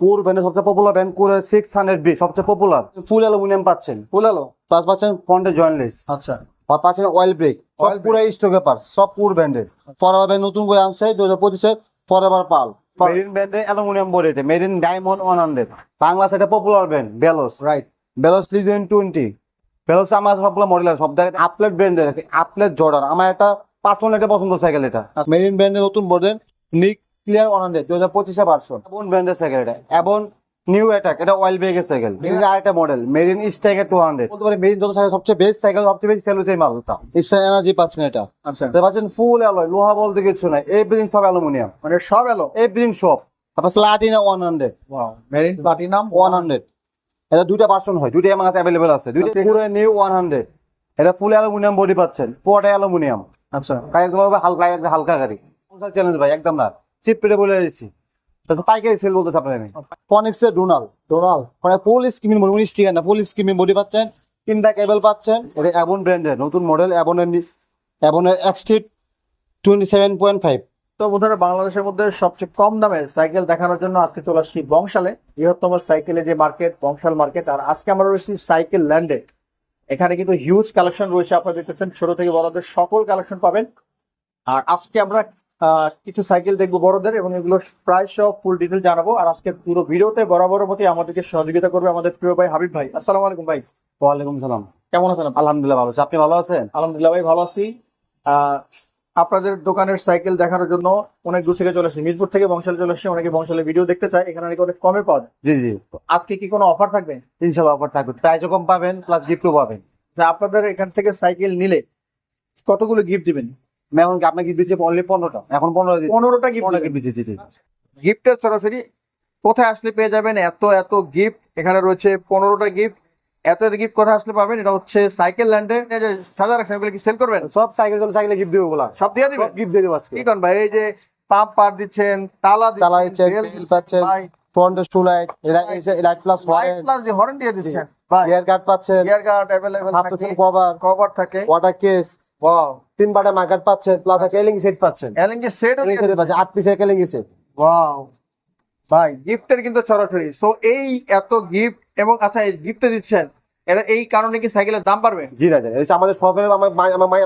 Core ব্যান্ডের সবচেয়ে popular brand কোরের সিক্স হান্ড্রেড বি সবচেয়ে পপুলার ফুল অ্যালুমিনিয়াম পাচ্ছেন। ফুল আলো প্লাস পাচ্ছেন ফ্রন্টে জয়েন্টলেস আচ্ছা। আর পাচ্ছেন অয়েল ব্রেক Oil পুরো স্টকে পার সব পুর ব্যান্ডের ফরএভার ব্যান্ড নতুন করে আনছে দু হাজার পঁচিশের ফরএভার পাল। মেরিন ব্যান্ডে অ্যালুমিনিয়াম বডিতে Marine diamond one hundred Bangla সেটা popular brand Veloce right Veloce legend twenty Veloce আমার সবগুলো মডেল সব জায়গায় আপলেট ব্র্যান্ডের আপলেট জর্ডান আমার একটা পার্সোনাল একটা পছন্দ সাইকেল এটা। মেরিন ব্র্যান্ডের নতুন মডেল নিক ক্লিয়ার ওয়ান হান্ড্রেড দু হাজার পঁচিশে ভার্সন এবন ব্র্যান্ডের সাইকেল এটা। এবং নিউ অ্যাটাক এটা অয়েল ব্রেকের সাইকেল মেরিন আরেকটা model Marine striker two hundred বলতে পারি মেরিন যত সাইকেল সবচেয়ে বেস্ট সাইকেল সবচেয়ে বেশি সেল হচ্ছে এই মালটা। ইপসা এনার্জি পাচ্ছেন এটা। আচ্ছা। পাচ্ছেন ফুল অ্যালয় লোহা বলতে কিছু নাই এভরিথিং সব অ্যালুমিনিয়াম মানে সব এলো এভরিথিং সব। তারপর স্লাটিনা one hundred Marine platinum one hundred এটা দুইটা ভার্সন হয় দুইটা আমার কাছে অ্যাভেলেবেল আছে। দুইটা আচ্ছা। পুরো নিউ ওয়ান হান্ড্রেড এটা ফুল অ্যালুমিনিয়াম বডি পাচ্ছেন পুরোটা অ্যালুমিনিয়াম আচ্ছা। একদম হালকা হালকা গাড়ি। চ্যালেঞ্জ ভাই একদম না চিপ পেটে বলে দিচ্ছি পাইকারি সেল বলতেছে আপনার আমি ফনিক্স এর ডোনাল ডোনাল মানে ফুল স্কিমিং বডি উনিশ টিকা না ফুল স্কিমিং বডি পাচ্ছেন তিনটা কেবল পাচ্ছেন। এটা অ্যাবন ব্র্যান্ডের নতুন মডেল অ্যাবনের অ্যাবনের এক্সট্রিট টোয়েন্টি সেভেন পয়েন্ট ফাইভ তো বন্ধুরা বাংলাদেশের মধ্যে সবচেয়ে কম দামে সাইকেল দেখানোর জন্য আজকে চলে আসছি বংশালে বৃহত্তম সাইকেলের যে মার্কেট বংশাল মার্কেট আর আজকে আমরা রয়েছি সাইকেল ল্যান্ডে এখানে কিন্তু হিউজ কালেকশন রয়েছে আপনারা দেখতেছেন ছোট থেকে বড়দের সকল কালেকশন পাবেন। আর আজকে আমরা কিছু সাইকেল দেখব বড়দের এবং এগুলো প্রায় সব ফুল ডিটেল জানাব। আর আজকে পুরো ভিডিওতে বরাবর মতো আমাদেরকে সহযোগিতা করবে আমাদের প্রিয় ভাই হাবিব ভাই। আসসালামু আলাইকুম ভাই। ওয়ালাইকুম সালাম। কেমন আছেন আলহামদুলিল্লাহ ভালো আছি। আপনি ভালো আছেন? আলহামদুলিল্লাহ ভাই ভালো আছি। আপনাদের দোকানের সাইকেল দেখানোর জন্য অনেক দূর থেকে চলে আসছি। মিরপুর থেকে বংশালে চলে আসছি। অনেকে বংশালে ভিডিও দেখতে চায়। এখানে নাকি অনেক কমে পাওয়া জি জি। আজকে কি কোনো অফার থাকবে? ইনশাল্লাহ অফার থাকবে। প্রাইসও কম পাবেন প্লাস গিফটও পাবেন। যে আপনাদের এখান থেকে সাইকেল নিলে কতগুলো গিফট দিবেন? এখন আপনাকে গিফট দিচ্ছি অনলি পনেরোটা। এখন পনেরো পনেরোটা গিফট দিচ্ছি জি গিফটের সরাসরি কোথায় আসলে পেয়ে যাবেন? এত এত গিফট এখানে রয়েছে পনেরোটা গিফট এত এত গিফট কোথায় আসলে পাবেন? এটা হচ্ছে সাইকেল ল্যান্ডে সাজা রাখছেন কি সেল করবেন? সব সাইকেল সাইকেলে গিফট দেবো বলা সব দিয়ে দিবেন? গিফট দিয়ে দেবো কি করেন ভাই? এই যে পাম্প পার দিচ্ছেন তালা তালা দিচ্ছেন, wheel পাচ্ছেন, front two light light plus light plus যে হর্ন দিয়ে দিচ্ছেন ইয়ার কার্ড পাচ্ছেন গিয়ার গার্ড হাফ থাকে কভার কভার থাকে। ওয়াটার কেস ওয়াও তিন বাটা মার্কেট পাচ্ছেন প্লাস একটা এলিং সেট পাচ্ছেন। এলএনজি সেট এলিং সেট পাচ্ছেন আট পিসের এলিং সেট ওয়াও ভাই গিফটের কিন্তু ছড়াছড়ি। সো এই এত গিফট এবং আচ্ছা এই গিফটে দিচ্ছেন এটা এই কারণে কি সাইকেলের দাম বাড়বে? জি এটা আমাদের শপের আমার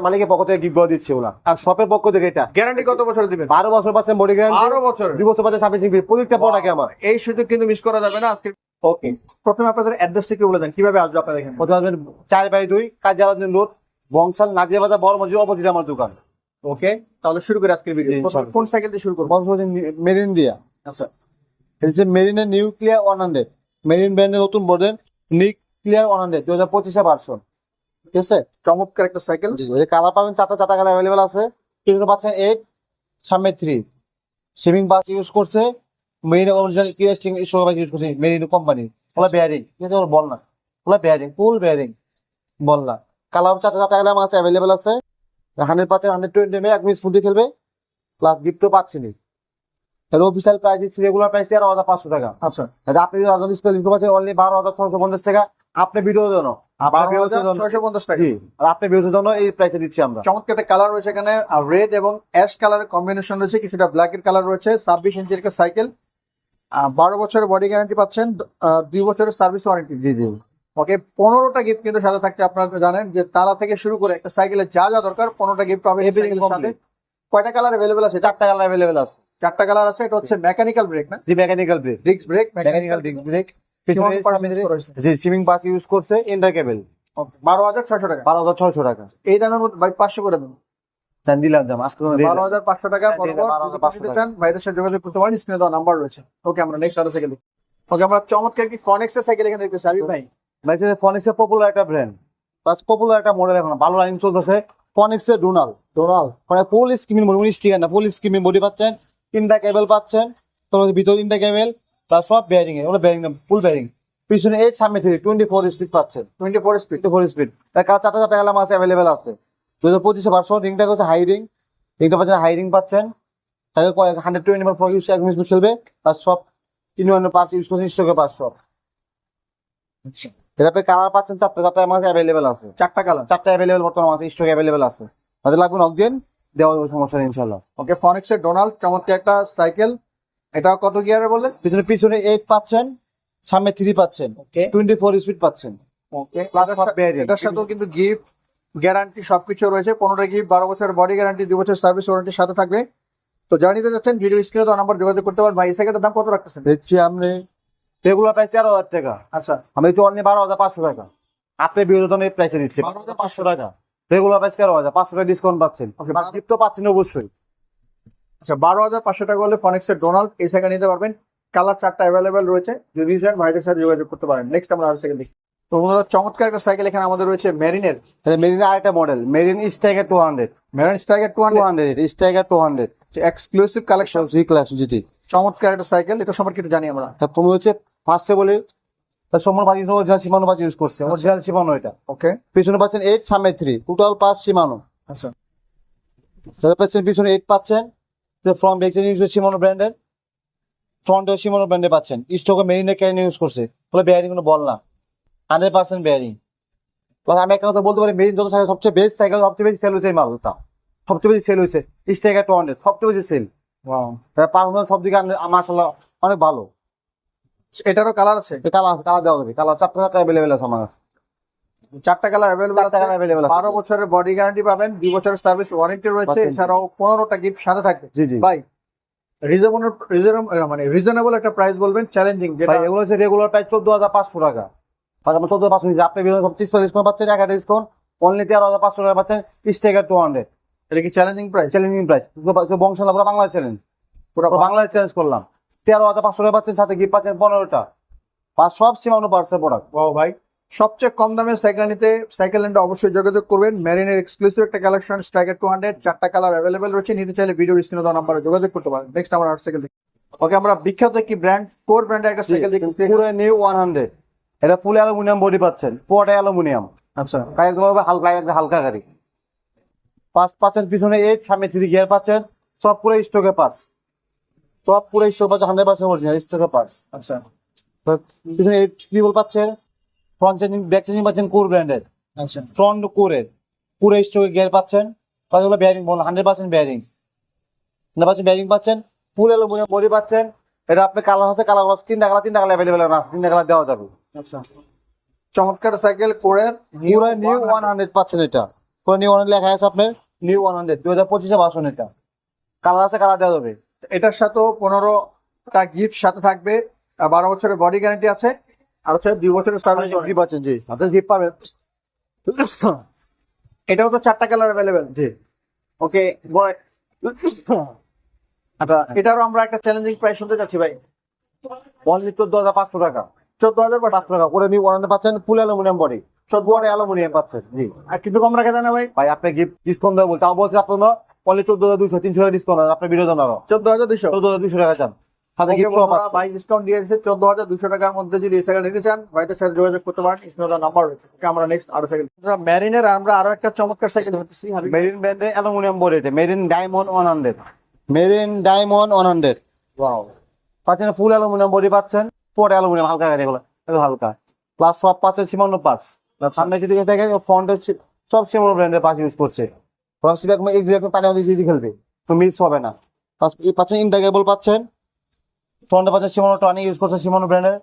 মালিকের পক্ষ থেকে গিফট দিচ্ছে ওরা। আর শপের পক্ষ থেকে এটা। গ্যারান্টি কত বছর দিবেন? বারো বছর পাচ্ছেন বডি গ্যারান্টি বারো বছর? দুই বছর পাচ্ছেন সার্ভিসিং ফি প্রত্যেকটা প্রোডাক্টে আমার। এই সুযোগ কিন্তু মিস করা যাবে না আজকে। ওকে প্রথমে আপনাদের অ্যাড্রেসটা কি বলে দেন। কীভাবে আসবে আপনাদের এখানে? প্রথমে আসবেন চার বাই দুই কাজিয়াবাদ রোড বংশাল নাজিয়া বাজার বড় মসজিদ অপোজিট আমার দোকান। ওকে তাহলে শুরু করে আজকের ভিডিও। কোন সাইকেল দিয়ে শুরু করব? মেরিন দিয়া আচ্ছা। এটা হচ্ছে মেরিনের নিউক্লিয়ার ওয়ান হান্ড্রেড মেরিন ব্র্যান্ডের নতুন মডেল নিক ক্লিয়ার ওয়ান হান্ড্রেড দু হাজার পঁচিশে ভার্সন ঠিক আছে? চমৎকার একটা সাইকেল কালার পাবেন চারটা চারটা কালার অ্যাভেলেবেল আছে। কিন্তু পাচ্ছেন এইট সামনে থ্রি সেভিং বাস ইউজ করছে। মেরিন অরিজিনাল কিউএসটিং বাস ইউজ করছে মেরিন কোম্পানি ওলা বেয়ারিং ঠিক আছে বল না। ওলা বেয়ারিং ফুল বেয়ারিং বল না। কালার চারটা চারটা কালার আছে অ্যাভেলেবেল আছে। Hundred percent hundred twenty MA এক মিনিট স্মুদি খেলবে প্লাস গিফটও পাচ্ছেনি এর অফিসিয়াল প্রাইস দিচ্ছি রেগুলার প্রাইস তেরো হাজার পাঁচশো টাকা। আচ্ছা। আপনি আদার স্পেল দিতে পারছেন অনলি বারো হাজার ছশো পঞ্চাশ টাকা। আপনার জন্য আপনি ভিউজের জন্য এই প্রাইসে দিচ্ছি আমরা। চমৎকার একটা কালার রয়েছে এখানে রেড এবং অ্যাশ কালারের কম্বিনেশন রয়েছে কিছুটা ব্ল্যাক এর কালার রয়েছে ছাব্বিশ ইঞ্চির একটা সাইকেল বারো বছরের বডি গ্যারান্টি পাচ্ছেন দুই বছরের সার্ভিস ওয়ারেন্টি জি জি। ওকে পনেরোটা গিফট কিন্তু সাথে থাকছে আপনারা জানেন যে তালা থেকে শুরু করে একটা সাইকেলের যা যা দরকার পনেরোটা গিফট পাবেন সাথে। কয়টা কালার অ্যাভেলেবেল আছে চারটা কালার অ্যাভেলেবেল আছে। চারটা কালার আছে এটা হচ্ছে মেকানিক্যাল ব্রেক না? জি mechanical brake disc brake mechanical disc brake জি সুইমিং পাস ইউজ করছে। ইন্টার কেবল বারো হাজার ছয়শো টাকা। বারো হাজার ছয়শো টাকা। এই দামের মধ্যে ভাই পাঁচশো করে দেন দেন দিলাম দাম আজকে বারো হাজার পাঁচশো টাকা হ্যাঁ, দিয়ে দেন, বরাবর 12,500 যদি নিতে চান ভাইদের সাথে যোগাযোগ করতে পারেন স্ক্রিনে দেওয়া নাম্বার রয়েছে। ওকে আমরা নেক্সট আরও সাইকেল ওকে আমরা চমৎকার কি সাইকেল এখানে দেখতেছি আবি ভাই। ফনিক্সের পপুলার একটা ব্র্যান্ড প্লাস পপুলার একটা মডেল এখন ভালো চলতেছে। ফনিক্সের ডোনাল ডোনাল মানে ফুল স্কিমিং বডি উনিশ না ফুল বডি পাচ্ছেন তিনটা কেবল পাচ্ছেন তোর ভিতরে তিনটা কেবল প্লাস সব বেয়ারিং এ ওগুলো বেয়ারিং ফুল বেয়ারিং পিছনে এইট সামনে থ্রি টোয়েন্টি ফোর স্পিড পাচ্ছেন। Twenty four speed four speed তার কাছে চারটা চারটা কালাম আছে অ্যাভেলেবেল আছে। দু হাজার পঁচিশে ভার্সন রিংটা হচ্ছে হাই রিং রিংটা পাচ্ছেন হাই রিং পাচ্ছেন। তাকে হান্ড্রেড টোয়েন্টি ফোর ইউজ এক মিনিট খেলবে। আর সব তিন পার্স ইউজ করছেন স্টকের পার্স সব। এটা আপনি কালার পাচ্ছেন চারটা চারটা আমার অ্যাভেলেবেল আছে। চারটা কালার চারটা অ্যাভেলেবেল বর্তমান আছে স্টক অ্যাভেলেবেল আছে। তাদের লাগবে নক দিন দেওয়া যাবে সমস্যা ইনশাল্লাহ ওকে ফনিক্স এর ডোনাল্ড চমৎকার একটা সাইকেল এটা কত গিয়ারে বললেন? পিছনে পিছনে এইট পাচ্ছেন সামনে থ্রি পাচ্ছেন। ওকে টোয়েন্টি ফোর স্পিড পাচ্ছেন। ওকে bearing. এটার সাথেও কিন্তু গিফট গ্যারান্টি সবকিছু রয়েছে। পনেরো গিফট বারো বছর বডি গ্যারান্টি দুই বছর সার্ভিস ওয়ারেন্টির সাথে থাকবে। তো যারা নিতে যাচ্ছেন ভিডিও স্ক্রিনে তো নাম্বার যোগাযোগ করতে পারেন। ভাই এই সাইকেলের দাম কত রাখতেছেন? দেখছি আপনি রেগুলার প্রাইস তেরো হাজার টাকা। আচ্ছা। আমি দিচ্ছি অনলি বারো হাজার পাঁচশো টাকা। আপনি এই প্রাইসে দিচ্ছি বারো হাজার পাঁচশো টাকা। রেগুলার প্রাইস তেরো হাজার পাঁচশো টাকা ডিসকাউন্ট পাচ্ছেন। গিফট তো পাচ্ছেন অবশ্যই। আচ্ছা বারো হাজার পাঁচশো টাকা হলে ফনেক্সের ডোনাল্ড এই সাইকেল নিতে পারবেন। কালার চারটা অ্যাভেলেবেল রয়েছে। যদি চান ভাইদের সাথে যোগাযোগ করতে পারেন। নেক্সট আমরা আর সাইকেল দেখি। তো বন্ধুরা চমৎকার একটা সাইকেল এখানে আমাদের রয়েছে মেরিনের মেরিন আরেকটা model Marine striker two hundred Marine striker two two hundred striker two hundred exclusive collection G class GT চমৎকার একটা সাইকেল এটা সম্পর্কে একটু জানি আমরা। তারপর হচ্ছে ফার্স্টে বলি সম্মান বাজি যা সীমানো বাজি ইউজ করছে। অরিজিনাল সীমানো এটা। ওকে। পিছনে পাচ্ছেন এইট সামনে থ্রি টোটাল পাঁচ সীমানো। আচ্ছা। পাচ্ছেন পিছনে এইট পাচ্ছেন। Front back use use Shimano ব্র্যান্ডের ফ্রন্টে সীমানো ব্র্যান্ডে পাচ্ছেন। স্টোকে মেরিনে ক্যান ইউজ করছে? বলে বেয়ারিং কোনো বল না। হান্ড্রেড পার্সেন্ট বেয়ারিং আমি একটা কথা বলতে পারি মেরিন যত সাইকেল সবচেয়ে বেস্ট সাইকেল সবচেয়ে বেশি সেল হয়েছে এই মালটা। সবচেয়ে বেশি সেল হয়েছে স্টাইগার টু হান্ড্রেড সবচেয়ে বেশি সেল পারফরমেন্স সব দিকে মার্শাল্লাহ অনেক ভালো। এটারও কালার আছে? কালার কালার দেওয়া যাবে। কালার চারটা চারটা অ্যাভেলেবেল আছে আমার কাছে। চারটা কালার অ্যাভেলেবল আছে। অ্যাভেলেবেল আছে। বারো বছরের বডি গ্যারান্টি পাবেন দুই বছরের সার্ভিস ওয়ারেন্টি রয়েছে। এছাড়াও পনেরোটা গিফট সাথে থাকবে। জি জি। ভাই রিজনেবল মানে রিজনেবল একটা প্রাইস বলবেন চ্যালেঞ্জিং যেটা ভাই এগুলো হচ্ছে রেগুলার প্রাইস চোদ্দ হাজার পাঁচশো টাকা। আর আমরা চোদ্দ পাঁচশো নিচ্ছি আপনি বিভিন্ন সব চিজ ডিসকাউন্ট পাচ্ছেন হাজার ডিসকাউন্ট। অনলি তেরো হাজার পাঁচশো টাকা পাচ্ছেন স্টেকার টু হান্ড্রেড এটা কি চ্যালেঞ্জিং প্রাইস চ্যালেঞ্জিং প্রাইস বংশ আমরা বাংলাদেশ চ্যালেঞ্জ পুরো বাংলাদেশ চ্যালেঞ্জ করলাম। তেরো হাজার পাঁচশো টাকা পাচ্ছেন সাথে গিফট পাচ্ছেন পনেরোটা। পাঁচ সব সীমানো পার্সেল প্রোডাক্ট ও ভাই। সবচেয়ে কম দামে সাইকেল নিতে সাইকেল ল্যান্ডে অবশ্যই যোগাযোগ করবেন। মেরিনের এক্সক্লুসিভ একটা কালেকশন স্ট্রাইকার টু হান্ড্রেড চারটা কালার অ্যাভেলেবেল রয়েছে। নিতে চাইলে ভিডিও স্ক্রিনে দেওয়া নাম্বারে যোগাযোগ করতে পারেন। নেক্সট আমরা আর সাইকেল দেখি। ওকে আমরা বিখ্যাত একটি ব্র্যান্ড কোর ব্র্যান্ডের একটা সাইকেল দেখছি পুরো নিউ ওয়ান হান্ড্রেড এটা ফুল অ্যালুমিনিয়াম বডি পাচ্ছেন পুরোটা অ্যালুমিনিয়াম আচ্ছা। একদম হালকা একদম হালকা গাড়ি। পাঁচ পাচ্ছেন পিছনে এইট সামনে থ্রি গিয়ার পাচ্ছেন সব পুরো স্টকে পাস সব পুরো স্টক পাচ্ছেন হান্ড্রেড পার্সেন্ট অরিজিনাল স্টকে পাস আচ্ছা। পিছনে এইট ট্রিপল পাচ্ছেন ফ্রন্ট চেঞ্জিং ব্যাক চেঞ্জিং পাচ্ছেন কোর ব্র্যান্ডের আচ্ছা। ফ্রন্ট কোরের পুরো স্টকে গিয়ার পাচ্ছেন। তাহলে bearing ball hundred percent bearing hundred percent bearing পাচ্ছেন। ফুল অ্যালুমিনিয়াম বডি পাচ্ছেন। এটা আপনি কালার আছে কালার তিনটা কালার তিনটা কালার অ্যাভেলেবেল আছে তিনটা কালার দেওয়া যাবে। আচ্ছা। চমৎকার সাইকেল কোরের পুরো নিউ ওয়ান হান্ড্রেড পাচ্ছেন এটা। পুরো নিউ ওয়ান লেখা আছে আপনার নিউ ওয়ান হান্ড্রেড দু হাজার পঁচিশে বাসন এটা। কালার আছে কালার দেওয়া যাবে। এটার সাথেও পনেরোটা গিফট সাথে থাকবে। আর বারো বছরের বডি গ্যারান্টি আছে। আর হচ্ছে দুই বছরের সার্ভিস গিফট পাচ্ছেন জি। হাতের গিফট পাবেন। এটাও তো চারটা কালার অ্যাভেলেবেল জি। ওকে আচ্ছা এটারও আমরা একটা চ্যালেঞ্জিং প্রাইস শুনতে চাচ্ছি ভাই। অনলি চোদ্দ হাজার পাঁচশো টাকা। চোদ্দ হাজার পাঁচশো। টাকা। করে ওয়ান হান্ড্রেড পাচ্ছেন ফুল অ্যালুমিনিয়াম বডি। চোদ্দ অ্যালুমিনিয়াম পাচ্ছেন জি। আর কিছু কম রাখা যায় না ভাই? ভাই আপনি গিফট ডিসকাউন্ট তাও বলছে আপনার অনলি চোদ্দ হাজার দুশো তিনশো টাকা ডিসকাউন্ট আপনার ভিডিও জানারও চোদ্দ হাজার দুশো চোদ্দ হাজার দুশো টাকা চান। আছে। ভাই ডিসকাউন্ট দিয়ে টাকার মধ্যে যদি এই সাইকেল নিতে চান ভাইদের সাথে যোগাযোগ করতে পারেন। নাম্বার রয়েছে। ওকে আমরা নেক্সট আরও সাইকেল ম্যারিনের আমরা আরও একটা চমৎকার সাইকেল হতেছি মেরিন ব্র্যান্ডে অ্যালুমিনিয়াম বডি এটা Marine diamond one hundred Marine diamond wow পাচ্ছেন ফুল অ্যালুমিনিয়াম বডি পাচ্ছেন? পুরো অ্যালুমিনিয়াম হালকা গাড়ি এগুলো। হালকা। প্লাস সব পাচ্ছেন সীমানো পার্স সামনে যদি দেখেন সব সীমানো ব্র্যান্ডের পাস ইউজ করছে। ফ্রন্ট সিট একদম এক্সাক্ট পানি মধ্যে দিয়ে খেলবে। তো মিস হবে না। পাচ্ছেন ইন্টাগেবল পাচ্ছেন। ফ্রন্টে পাচ্ছেন সীমানো টনি ইউজ করছে সীমানো ব্র্যান্ডের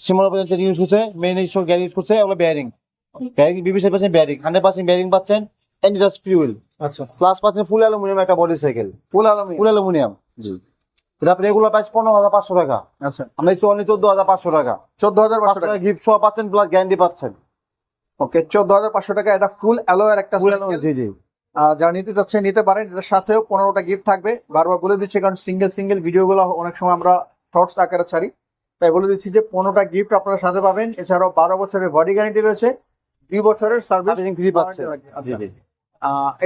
সীমানো ব্র্যান্ড ইউজ করছে মেইন ইউজ গ্যারি ইউজ করছে ওগুলো বেয়ারিং বেয়ারিং বিবি সাইড পাচ্ছেন বেয়ারিং হান্ড্রেড পার্সেন্ট বেয়ারিং পাচ্ছেন এন্ডিডাস ফিউল আচ্ছা। প্লাস পাচ্ছেন ফুল অ্যালুমিনিয়াম একটা বডি সাইকেল ফুল আলমি ফুল অ্যালুমিনিয়াম জি। এটা রেগুলার প্রাইস পনেরো হাজার পাঁচশো টাকা। আচ্ছা। আমরা দিচ্ছি অনলি চোদ্দ হাজার পাঁচশো টাকা। চোদ্দ হাজার পাঁচশো টাকা। গিফট সহ পাচ্ছেন প্লাস গ্যারান্টি পাচ্ছেন। ওকে চোদ্দ হাজার পাঁচশো টাকা এটা ফুল অ্যালোয়ের একটা জি জি। যারা নিতে চাচ্ছে নিতে পারেন। এটার সাথেও পনেরোটা গিফট থাকবে। বারবার বলে দিচ্ছি কারণ সিঙ্গেল সিঙ্গেল ভিডিওগুলো অনেক সময় আমরা শর্টস আকারে ছাড়ি। তাই বলে দিচ্ছি যে পনেরোটা গিফট আপনারা সাথে পাবেন। এছাড়াও বারো বছরের বডি গ্যারান্টি রয়েছে। দুই বছরের সার্ভিস ফ্রি পাচ্ছেন জি জি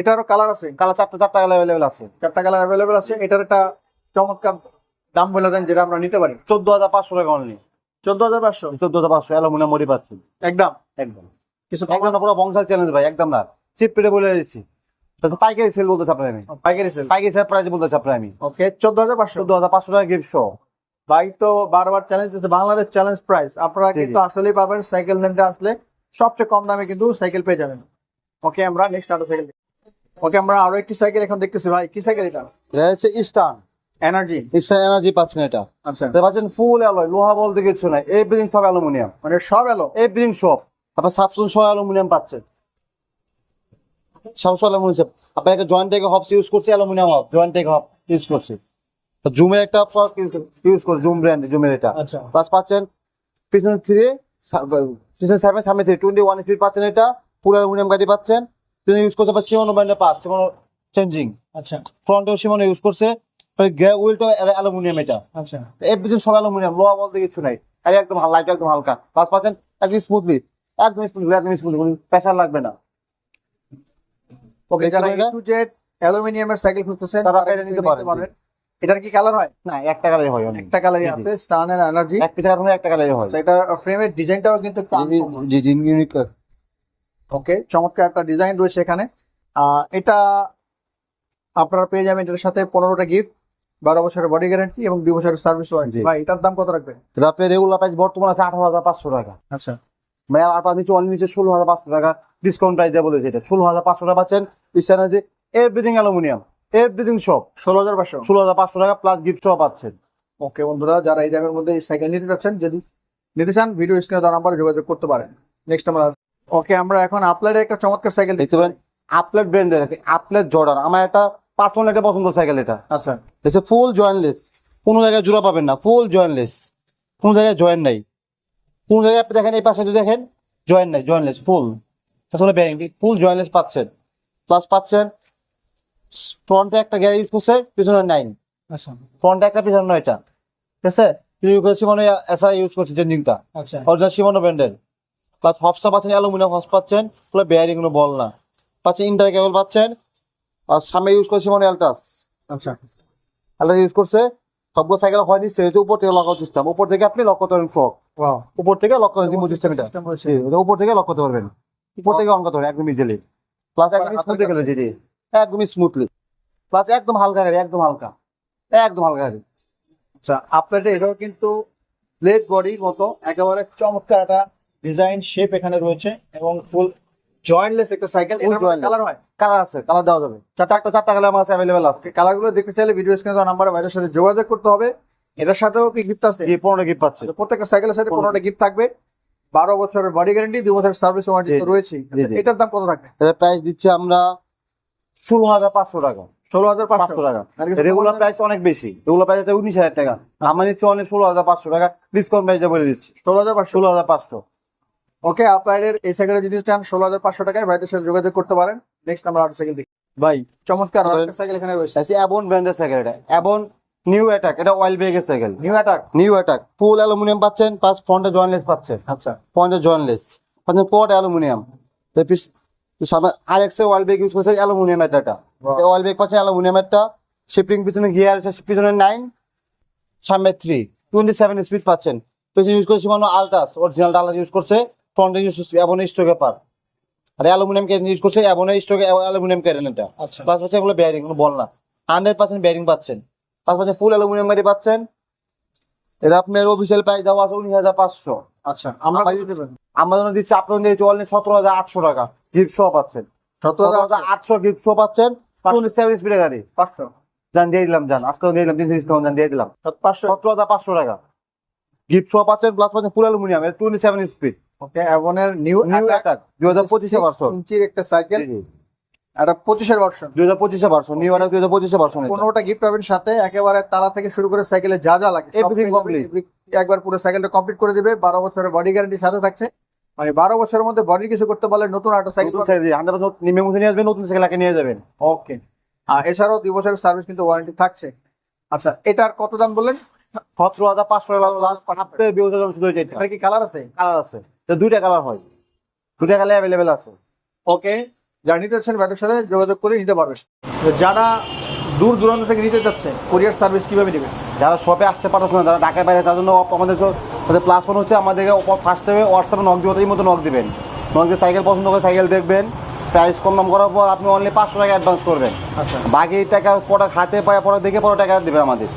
এটারও কালার আছে। কালার চারটা চারটা অ্যাভেলেবেল আছে। চারটা কালার অ্যাভেলেবেল আছে। এটার একটা চমৎকার দাম বলে দেন যেটা আমরা নিতে পারি। চোদ্দ হাজার পাঁচশো টাকা অনলি চোদ্দ হাজার পাঁচশো? চোদ্দ হাজার পাঁচশো অ্যালুমিনিয়াম মরি পাচ্ছেন একদম। একদম। কিছু একদম পুরো বংশাল চ্যালেঞ্জ ভাই একদম না চিপ পেটে বলে দিচ্ছি। পাইকারি সেল বলতেছে আপনার আমি। পাইকারি সেল পাইকারি সেল প্রাইস বলতেছে আপনার আমি। ওকে চোদ্দ হাজার পাঁচশো। চোদ্দ হাজার পাঁচশো টাকা গিফট সহ ভাই তো বারবার চ্যালেঞ্জ দিচ্ছে বাংলাদেশ চ্যালেঞ্জ প্রাইস আপনারা। কিন্তু আসলেই পাবেন সাইকেল আসলে সবচেয়ে কম দামে কিন্তু সাইকেল পেয়ে যাবেন। ওকে আমরা নেক্সট আরও সাইকেল ওকে আমরা আরও একটি সাইকেল এখন দেখতেছি ভাই। কি সাইকেল এটা? এটা হচ্ছে ইস্টার্ন এনার্জি এক্সট্রা এনার্জি পাচ্ছেন এটা। আচ্ছা। পাচ্ছেন ফুল অ্যালয় লোহা বলতে কিছু নাই। এভরিথিং সব অ্যালুমিনিয়াম মানে সব এলো এভরিথিং সব। আপনার সাবস্টেশন সব অ্যালুমিনিয়াম পাচ্ছেন সব অ্যালুমিনিয়াম আপনার একটা জয়েন্ট হবস ইউজ করছে aluminium hub joint hub use করছে। জুমের একটা ফ্রক ইউজ করছে জুম ব্র্যান্ড জুমের এটা। আচ্ছা। প্লাস পাচ্ছেন পিছনে থ্রি পিছনে সেভেন সামনে থ্রি টোয়েন্টি ওয়ান স্পিড পাচ্ছেন এটা। ফুল অ্যালুমিনিয়াম গাড়ি পাচ্ছেন। ইউজ করছে সীমানো ব্র্যান্ডের পাস সীমানো চেঞ্জিং আচ্ছা। ফ্রন্টেও সীমানো ইউজ করছে। উইলটা অ্যালুমিনিয়াম এটা। আচ্ছা। সব অ্যালুমিনিয়াম লোহা বলতে কিছু নাই। একদম এটা একদম হালকা। প্লাস পাচ্ছেন একদম স্মুথলি একদম স্মুথলি একদম স্মুথলি কোনো প্রেশার লাগবে না। ওকে যারা এটা- টু জেড অ্যালুমিনিয়ামের সাইকেল খুঁজতেছেন তারা এটা নিতে পারেন। এটার কি কালার হয়? না একটা কালারই হয় অনেক। একটা কালারই। আছে স্টান এন্ড এনার্জি এক কারণে একটা কালারই হয়। এটা ফ্রেমের ডিজাইনটাও কিন্তু জি জি ইউনিক ওকে চমৎকার একটা ডিজাইন রয়েছে এখানে। আহ, এটা আপনারা পেয়ে যাবেন এটার সাথে পনেরোটা গিফট বারো বছরের বডি গ্যারান্টি এবং দুই বছরের সার্ভিস ওয়ারেন্টি ভাই এটার দাম কত রাখবেন? এটা রেগুলার প্রাইস বর্তমানে আছে আঠারো হাজার পাঁচশো টাকা। আচ্ছা। মানে আর পাঁচ নিচে অনলি নিচে ষোলো হাজার পাঁচশো টাকা ডিসকাউন্ট প্রাইস দেওয়া বলেছে এটা। ষোলো হাজার পাঁচশো টাকা পাচ্ছেন ইস্টার্ন যে এভরিথিং অ্যালুমিনিয়াম এভরিথিং সব ষোলো হাজার পাঁচশো? ষোলো হাজার পাঁচশো টাকা প্লাস গিফট সহ পাচ্ছেন। ওকে বন্ধুরা যারা এই দামের মধ্যে সাইকেল নিতে চাচ্ছেন যদি নিতে চান ভিডিও স্ক্রিনে দেওয়া নাম্বারে যোগাযোগ করতে পারেন। নেক্সট আমরা ওকে আমরা এখন আপলাইডের একটা চমৎকার সাইকেল দেখতে পারেন আপলেট ব্র্যান্ডের আপলেট জর্ডান আমার একটা পার্সোনাল একটা পছন্দ সাইকেল এটা। আচ্ছা। ফুল জয়েন্টলেস কোনো জায়গায় জোড়া পাবেন না ফুল জয়েন্টলেস কোনো জায়গায় জয়েন্ট নাই। কোন জায়গায় আপনি দেখেন এই পাশে যদি দেখেন জয়েন্ট নাই জয়েনলেস ফুল তাহলে ব্যাংক ফুল জয়েনলেস পাচ্ছেন। প্লাস পাচ্ছেন ফ্রন্টে একটা গ্যারি ইউজ করছে পিছনে নাইন আচ্ছা। ফ্রন্টে একটা পিছনে নয়টা। ঠিক আছে? ইউজ করছি মানে এসআই ইউজ করছে চেঞ্জিংটা আচ্ছা। অরিজিনাল সীমানো ব্র্যান্ডের প্লাস হফসটা পাচ্ছেন অ্যালুমিনিয়াম হফস পাচ্ছেন প্লাস বেয়ারিং কোনো বল না। পাচ্ছেন ইন্টার কেবল পাচ্ছেন আর সামনে ইউজ করছে মানে অ্যালটাস আচ্ছা। আলাদা ইউজ করছে সবগুলো সাইকেল হয়নি সেহেতু উপর থেকে লক সিস্টেম উপর থেকে আপনি লক করতে ফ্রক উপর থেকে লক করেন রিমোট সিস্টেম এটা উপর থেকে লক করতে পারবেন। উপর থেকে অন করতে পারবেন একদম ইজিলি প্লাস একদম স্মুথলি গেল জি একদম স্মুথলি প্লাস একদম হালকা গাড়ি একদম হালকা। একদম হালকা গাড়ি। আচ্ছা আপনাদের এটাও কিন্তু ব্লেড বডির মতো একেবারে চমৎকার একটা ডিজাইন শেপ এখানে রয়েছে এবং ফুল জয়েন্টলেস একটা সাইকেল কালার হয়? কালার আছে কালার দেওয়া যাবে। চারটা চারটা কালার আমার কাছে অ্যাভেলেবেল আছে। কালারগুলো দেখতে চাইলে ভিডিও স্ক্রিনে দেওয়া নাম্বারে ভাইদের সাথে যোগাযোগ করতে হবে। এটার সাথেও কি গিফট আছে? জি পনেরো গিফট পাচ্ছে। তো প্রত্যেকটা সাইকেলের সাথে পনেরো। পনেরোটা গিফট থাকবে। বারো বছরের বডি গ্যারান্টি দুই বছরের সার্ভিস ওয়ারেন্টি রয়েছে। এটার দাম কত থাকবে? এটার প্রাইস দিচ্ছি আমরা ষোলো হাজার পাঁচশো টাকা। ষোলো হাজার পাঁচশো টাকা। রেগুলার প্রাইস অনেক বেশি। রেগুলার প্রাইস আছে উনিশ হাজার টাকা। আমার নিচ্ছে অনেক ষোলো হাজার পাঁচশো টাকা। ডিসকাউন্ট প্রাইসে বলে দিচ্ছি। ষোলো হাজার ষোলো হাজার পাঁচশো। ওকে আপনাদের এই সাইকেলে যদি চান ষোলো হাজার পাঁচশো টাকায় ভাইদের সাথে যোগাযোগ করতে পারেন। নেক্সট আমরা আরেকটা সাইকেল দেখি। ভাই চমৎকার সাইকেল এখানে রয়েছে। আছে অ্যাবন ব্র্যান্ডের সাইকেল এটা। অ্যাবন নিউ অ্যাটাক এটা অয়েল ব্রেকের cycle new attack new attack full aluminium পাচ্ছেন প্লাস ফ্রন্টে জয়েন্টলেস পাচ্ছেন। আচ্ছা। ফ্রন্টে জয়েন্টলেস পাচ্ছেন পট অ্যালুমিনিয়াম সামনে আর এক্স অয়েল ব্রেক ইউজ করছে অ্যালুমিনিয়াম এটা অয়েল ব্রেক পাচ্ছেন অ্যালুমিনিয়াম একটা শিপিং পিছনে গিয়ার আছে পিছনে নাইন সামনে থ্রি টোয়েন্টি সেভেন স্পিড পাচ্ছেন পেছনে ইউজ করছে মানে আলট্রাস অরিজিনাল ডালার ইউজ করছে। ফ্রন্টে ইউজ করছে অ্যাবন স্টোকে পার আর অ্যালুমিনিয়াম ক্যারেন ইউজ করছে অ্যাবনের স্টোকে অ্যালুমিনিয়াম ক্যারেন এটা। আচ্ছা। প্লাস হচ্ছে এগুলো বেয়ারিং কোনো বল না। হান্ড্রেড পার্সেন্ট বেয়ারিং পাচ্ছেন। প্লাস হচ্ছে ফুল অ্যালুমিনিয়াম গাড়ি পাচ্ছেন। এটা আপনার অফিসিয়াল প্রাইস দেওয়া আছে উনিশ হাজার পাঁচশো। আচ্ছা আমরা? আমার জন্য দিচ্ছে আপনার দিয়ে চুয়াল্লিশ সতেরো হাজার আটশো টাকা। গিফট শো পাচ্ছেন। সতেরো সতেরো হাজার আটশো গিফট শো পাচ্ছেন। সেভেন স্পিডের গাড়ি। পাঁচশো। জান দিয়ে দিলাম জান। আজকে দিয়ে দিলাম তিনশো ডিসকাউন্ট জান দিয়ে দিলাম। পাঁচশো। সতেরো হাজার পাঁচশো টাকা। গিফট শো পাচ্ছেন প্লাস পাচ্ছেন full aluminium twenty seven speed okay অ্যাভনের new new attack দুই হাজার পঁচিশে ভার্সন ইঞ্চির একটা সাইকেল একটা পঁচিশের ভার্সন দুই হাজার পঁচিশে ভার্সন নিউ অ্যাটাক দুই হাজার পঁচিশে ভার্সন পনেরোটা গিফট পাবেন সাথে একেবারে তালা থেকে শুরু করে সাইকেলে যা যা লাগে একবার পুরো সাইকেলটা কমপ্লিট করে দিবে বারো বছরের বডি গ্যারান্টি সাথে থাকছে। মানে বারো বছরের মধ্যে কিছু করতে পারলে নতুন একটা সাইকেল হান্ড্রেড নিমে নিয়ে আসবেন নতুন সাইকেল নিয়ে যাবেন। ওকে আর এছাড়াও দুই বছরের সার্ভিস কিন্তু ওয়ারেন্টি থাকছে। আচ্ছা এটার কত দাম বললেন? সতেরো হাজার পাঁচশো টাকা লাস্ট আপনার বিয়োজন শুধু এটা এটা কি কালার আছে? কালার আছে। তো দুইটা কালার হয়। দুইটা কালার অ্যাভেলেবেল আছে। ওকে যারা নিতে চাচ্ছেন ব্যাটের সাথে যোগাযোগ করে নিতে পারবেন। তো যারা দূর দূরান্ত থেকে নিতে যাচ্ছে কোরিয়ার সার্ভিস কীভাবে নেবেন যারা শপে আসতে পারতেছে না যারা ঢাকায় বাইরে তার জন্য আমাদের আমাদের প্লাস পয়েন্ট হচ্ছে আমাদেরকে ফার্স্ট টাইমে হোয়াটসঅ্যাপে নক দিবে মতো নক দিবেন। নক দিয়ে সাইকেল পছন্দ করে সাইকেল দেখবেন। প্রাইস কম দাম করার পর আপনি অনলি পাঁচশো টাকা অ্যাডভান্স করবেন। আচ্ছা। বাকি টাকা পরে হাতে পায়ে পরে দেখে পরে টাকা দিবেন আমাদের।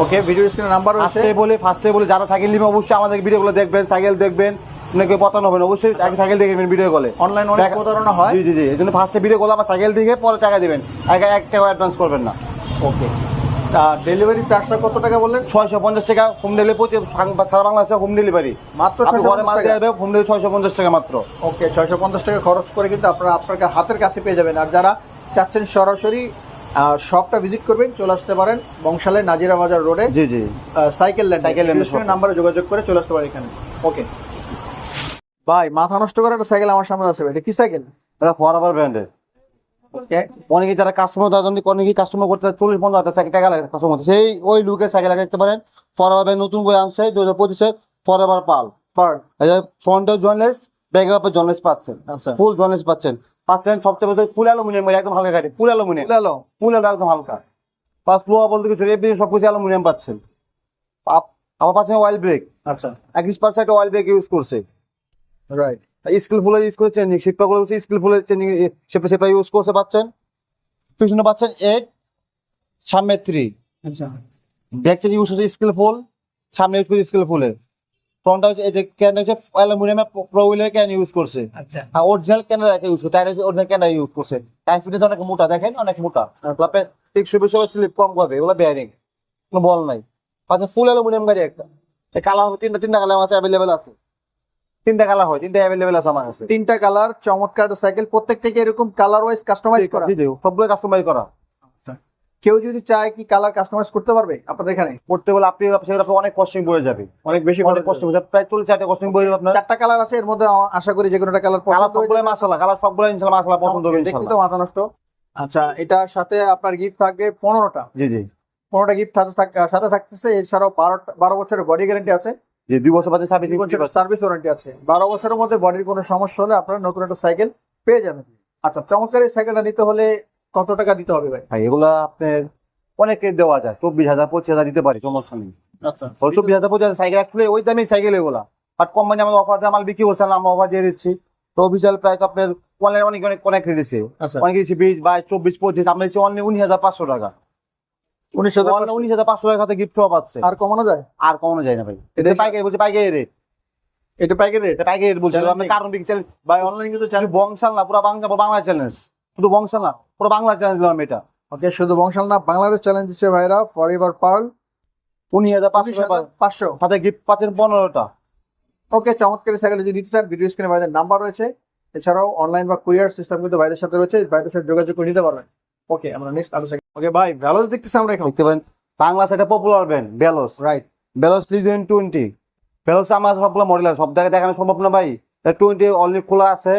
ওকে ভিডিও স্ক্রিনে নাম্বার রয়েছে। ফার্স্টে বলে ফার্স্টে বলে যারা সাইকেল নিবে অবশ্যই আমাদের ভিডিওগুলো দেখবেন সাইকেল দেখবেন আপনাকে পতানো হবে না অবশ্যই আগে সাইকেল দেখবেন ভিডিও কলে অনলাইন অনেক প্রতারণা হয়। জি জি জি এই জন্য ফার্স্টে ভিডিও কল আমার সাইকেল দেখে পরে টাকা দিবেন। আগে এক টাকা অ্যাডভান্স করবেন না। ওকে ডেলিভারি চার্জটা কত টাকা বললেন? ছয়শো পঞ্চাশ টাকা হোম ডেলিভারি সারা বাংলাদেশে হোম ডেলিভারি মাত্র ঘরে মাল দিয়ে যাবে হোম ডেলিভারি ছয়শো পঞ্চাশ টাকা মাত্র। ওকে ছয়শো পঞ্চাশ টাকা খরচ করে কিন্তু আপনারা আপনার হাতের কাছে পেয়ে যাবেন। আর যারা চাচ্ছেন সরাসরি শপটা ভিজিট করবেন চলে আসতে পারেন বংশালে নাজিরা বাজার রোডে জি জি। সাইকেল ল্যান্ড সাইকেল ল্যান্ডের সাইকেল নাম্বারে যোগাযোগ করে চলে আসতে পারেন এখানে। ওকে ভাই মাথা নষ্ট করা একটা সাইকেল আমার সামনে আছে এটা কি সাইকেল এটা ফরএভার ব্র্যান্ডের ওকে অনেকে যারা কাস্টমার তারা যদি অনেকে কাস্টমার করতে চল্লিশ পঞ্চাশ হাজার সাইকেল টাকা লাগে কাস্টমার সেই ওই লুকে সাইকেল দেখতে পারেন। ফরএভার ব্র্যান্ড নতুন করে আনছে দু হাজার পঁচিশের ফরএভার পাল যে ফ্রন্টে জয়েনলেস ব্যাগে আপে জয়েনলেস পাচ্ছেন। আচ্ছা। ফুল জয়েনলেস পাচ্ছেন। পাচ্ছেন সবচেয়ে বেশি ফুল অ্যালুমিনিয়াম একদম হালকা গাড়ি। ফুল অ্যালুমিনিয়াম। ফুল অ্যালু একদম হালকা। প্লাস ফ্লোয়া বলতে কিছু এভরিথিং সব কিছু অ্যালুমিনিয়াম পাচ্ছেন। আবার পাচ্ছেন অয়েল ব্রেক আচ্ছা। একত্রিশ পার্সেন্ট অয়েল ব্রেক ইউজ করছে। রাইট স্কিলফুল ইউজ করে চেঞ্জিং শিপটা করে স্কিলফুল চেঞ্জিং শিপটা সেটা ইউজ করতে পাচ্ছেন? পিছনে পাচ্ছেন এইট সামনে থ্রি আচ্ছা। ব্যাক চেঞ্জ ইউজ করছে স্কিলফুল সামনে ইউজ করছে স্কিলফুলের ফ্রন্টটা হচ্ছে এই যে ক্যান হচ্ছে অ্যালুমিনিয়ামের প্রো ক্যান ইউজ করছে। আচ্ছা। আর অরিজিনাল ইউজ করছে টায়ার অরিজিনাল ক্যানাডা ইউজ করছে। ফিটনেস অনেক মোটা দেখেন? অনেক মোটা। আপনার টেকসই বেশি স্লিপ কম করবে এগুলো বেয়ারিং কোনো বল নাই। ফুল অ্যালুমিনিয়াম গাড়ি একটা। কালার তিনটা তিনটা কালার আছে অ্যাভেলেবেল আছে। তিনটা কালার হয় তিনটা অ্যাভেলেবেল আছে আমার কাছে। তিনটা কালার চমৎকার সাইকেল প্রত্যেকটাকে এরকম কালার ওয়াইজ কাস্টমাইজ করা। জি জি সবগুলো কাস্টমাইজ করা। কেউ যদি চায় কি কালার কাস্টমাইজ করতে পারবে আপনাদের এখানে? করতে বলে আপনি সেগুলো আপনি অনেক কস্টিং পড়ে যাবে। অনেক বেশি অনেক কস্টিং প্রায় চল্লিশ হাজার কস্টিং পড়ে যাবে আপনার। চারটা কালার আছে এর মধ্যে আশা করি যে কোনো একটা কালার কালার সবগুলো মাসালা কালার সবগুলো ইনশাল্লাহ মাসালা পছন্দ হবে দেখতে তো মাথা নষ্ট। আচ্ছা এটার সাথে আপনার গিফট থাকবে পনেরোটা। জি জি। পনেরোটা গিফট সাথে থাকতেছে এছাড়াও বারো বারো বছরের বডি গ্যারান্টি আছে। জি দুই বছর বাজে সার্ভিস সার্ভিস ওয়ারেন্টি আছে। বারো বছরের মধ্যে বডির কোনো সমস্যা হলে আপনারা নতুন একটা সাইকেল পেয়ে যাবেন। আচ্ছা চমৎকার এই সাইকেলটা নিতে হলে কত টাকা দিতে হবে ভাই? ভাই এগুলা আপনার অনেক রেট দেওয়া যায়। চব্বিশ হাজার পঁচিশ হাজার দিতে পারি সমস্যা নেই আচ্ছা চব্বিশ হাজার পঁচিশ হাজার সাইকেল অ্যাকচুয়ালি ওই দামে সাইকেল এগুলা। বাট কোম্পানি আমাদের অফার দিয়ে মাল বিক্রি করছে না আমরা অফার দিয়ে দিচ্ছি। তো অফিসিয়াল প্রাইস আপনার অনলাইন অনেক অনেক অনেক দিচ্ছে আচ্ছা। অনেক দিচ্ছি বিশ বাইশ চব্বিশ পঁচিশ আমরা দিচ্ছি অনলি উনিশ হাজার পাঁচশো টাকা। উনিশ হাজার উনিশ হাজার পাঁচশো টাকার সাথে গিফট সহ পাচ্ছে আর কমানো যায়? আর কমানো যায় না ভাই। এটা পাইকারি বলছে পাইকারি রেট এটা পাইকারি রেট এটা পাইকারি রেট বলছে। কারণ বিক্রি ভাই অনলাইন কিন্তু বংশাল না পুরো বাংলা বাংলা চ্যালেঞ্জ শুধু বংশাল না পুরো বাংলা চ্যালেঞ্জ দিলাম এটা। ওকে শুধু বংশাল না বাংলাদেশ চ্যালেঞ্জ দিচ্ছে ভাইরা ফর এভার পার্ল উনিশ হাজার পাঁচশো পাঁচশো। সাথে গিফট পাচ্ছেন পনেরোটা। ওকে চমৎকার সাইকেল যদি নিতে চান ভিডিও স্ক্রিনে ভাইদের নাম্বার রয়েছে। এছাড়াও অনলাইন বা কুরিয়ার সিস্টেম কিন্তু ভাইদের সাথে রয়েছে ভাইদের সাথে যোগাযোগ করে নিতে পারবেন। ওকে আমরা নেক্সট আরও সাইকেল ওকে ভাই ভ্যালো দেখতেছি আমরা এখন। দেখতে পারেন বাংলা সেটা popular brand Veloce right Veloce Legion twenty Veloce আমার সবগুলো মডেল সব জায়গায় দেখানো সম্ভব না ভাই। টোয়েন্টি অলরেডি খোলা আছে।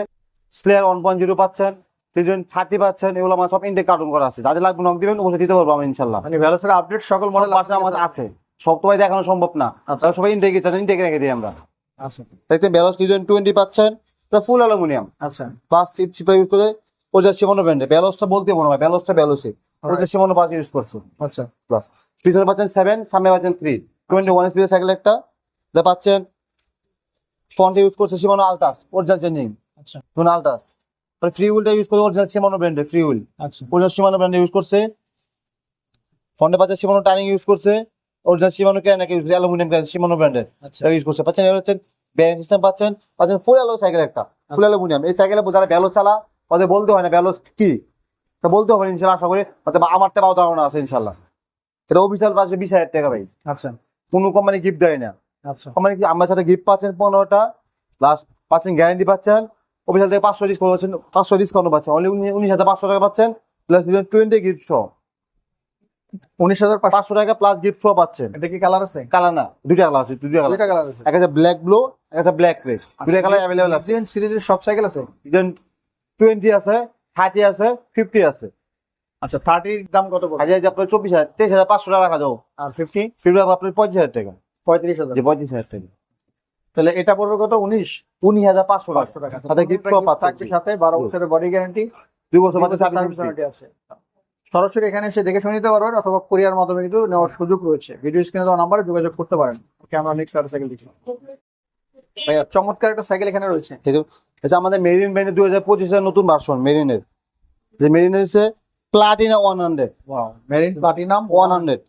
স্লেয়ার ওয়ান পয়েন্ট জিরো পাচ্ছেন। লিজেন থার্টি পাচ্ছেন এগুলো আমার সব ইন্টেক কার্টুন করা আছে। যাদের লাগবে নক দিবেন অবশ্যই দিতে পারব আমি ইনশাল্লাহ। মানে ভ্যালোসের আপডেট সকল মডেল আমার আছে। সব তো ভাই দেখানো সম্ভব না। আচ্ছা। সবাই ইন্টেক ইন্টেক রেখে দিই আমরা। আচ্ছা। দেখতে বেলস লিজেন টোয়েন্টি পাচ্ছেন এটা ফুল অ্যালুমিনিয়াম আচ্ছা। প্লাস চিপ চিপা ইউজ করে ওটা সীমানো ব্র্যান্ডে বেলসটা বলতে মনে হয় বেলসটা বেলসে ওটা সীমানো পাঁচ ইউজ করছে। আচ্ছা। প্লাস পিছনে পাচ্ছেন সেভেন সামনে পাচ্ছেন থ্রি টোয়েন্টি ওয়ান স্পিডের সাইকেল একটা। এটা পাচ্ছেন ফ্রন্টে ইউজ করছে সীমানো আলটাস অরিজিনাল চেঞ্জিং আচ্ছা। ধরুন আলটাস ফ্রি হুইলটা ইউজ করে অরিজিনাল সীমানো ব্র্যান্ডের ফ্রি হুইল আচ্ছা। অরিজিনাল সীমানো ব্র্যান্ডে ইউজ করছে। ফ্রন্টে পাচ্ছেন সীমানো টার্নিং ইউজ করছে। অরিজিনাল সীমানো ক্যান ইউজ করছে অ্যালুমিনিয়াম ক্যান সীমানো ব্র্যান্ডের আচ্ছা। ইউজ করছে। পাচ্ছেন এবার হচ্ছেন ব্যারিং সিস্টেম পাচ্ছেন। পাচ্ছেন ফুল অ্যালো সাইকেল একটা ফুল অ্যালুমিনিয়াম এই সাইকেলে যারা ব্যালো চালা তাদের বলতে হয় না ব্যালোস কি? তা বলতে হবে ইনশাল্লাহ আশা করি। অথবা আমার টাকাও ধারণা আছে ইনশাল্লাহ। এটা অফিসিয়াল পাচ্ছে বিশ হাজার টাকা ভাই। আচ্ছা। কোনো কোম্পানি গিফট দেয় না। আচ্ছা। কোম্পানি আমার সাথে গিফট পাচ্ছেন পনেরোটা। প্লাস পাচ্ছেন গ্যারান্টি পাচ্ছেন। অফিসিয়াল থেকে পাঁচশো ডিসকাউন্ট পাচ্ছেন পাঁচশো ডিসকাউন্ট পাচ্ছেন। অনলি উনিশ হাজার পাঁচশো টাকা পাচ্ছেন প্লাস টোয়েন্টি গিফট সহ উনিশ হাজার পাঁচশো টাকা প্লাস গিফট সহ পাচ্ছেন। এটা কি কালার আছে? কালার না দুইটা কালার আছে দুইটা কালার কালার আছে। এক আছে ব্ল্যাক ব্লু এক আছে ব্ল্যাক রেড দুইটা কালার অ্যাভেলেবল আছে। সিএন সিরিজের সব সাইকেল আছে? ডিজাইন টোয়েন্টি আছে থার্টি আছে ফিফটি আছে। আচ্ছা থার্টির দাম কত পড়বে? হাজার আপনার চব্বিশ হাজার তেইশ হাজার পাঁচশো টাকা রাখা যাও আর ফিফটি ফিফটি আপনার পঁচিশ হাজার টাকা। পঁয়ত্রিশ হাজার। পঁয়ত্রিশ হাজার টাকা। তাহলে এটা পড়বে কত? উনিশ। উনিশ হাজার পাঁচশো পাঁচশো টাকা। সাথে গিফট সহ সাথে বারো বছরের বডি গ্যারান্টি দুই বছর সার্ভিস আছে। সরাসরি এখানে এসে দেখে শুনে নিতে পারবেন অথবা কুরিয়ার মাধ্যমে কিন্তু নেওয়ার সুযোগ রয়েছে। ভিডিও স্ক্রিনে দেওয়া নাম্বারে যোগাযোগ করতে পারেন। ওকে আমরা নেক্সট আর সাইকেল দেখি। ভাইয়া চমৎকার একটা সাইকেল এখানে রয়েছে। এটা আমাদের মেরিন ব্যান্ডের দুই হাজার পঁচিশের নতুন ভার্সন মেরিনের যে মেরিন হচ্ছে Platina one hundred Marin Platinum one hundred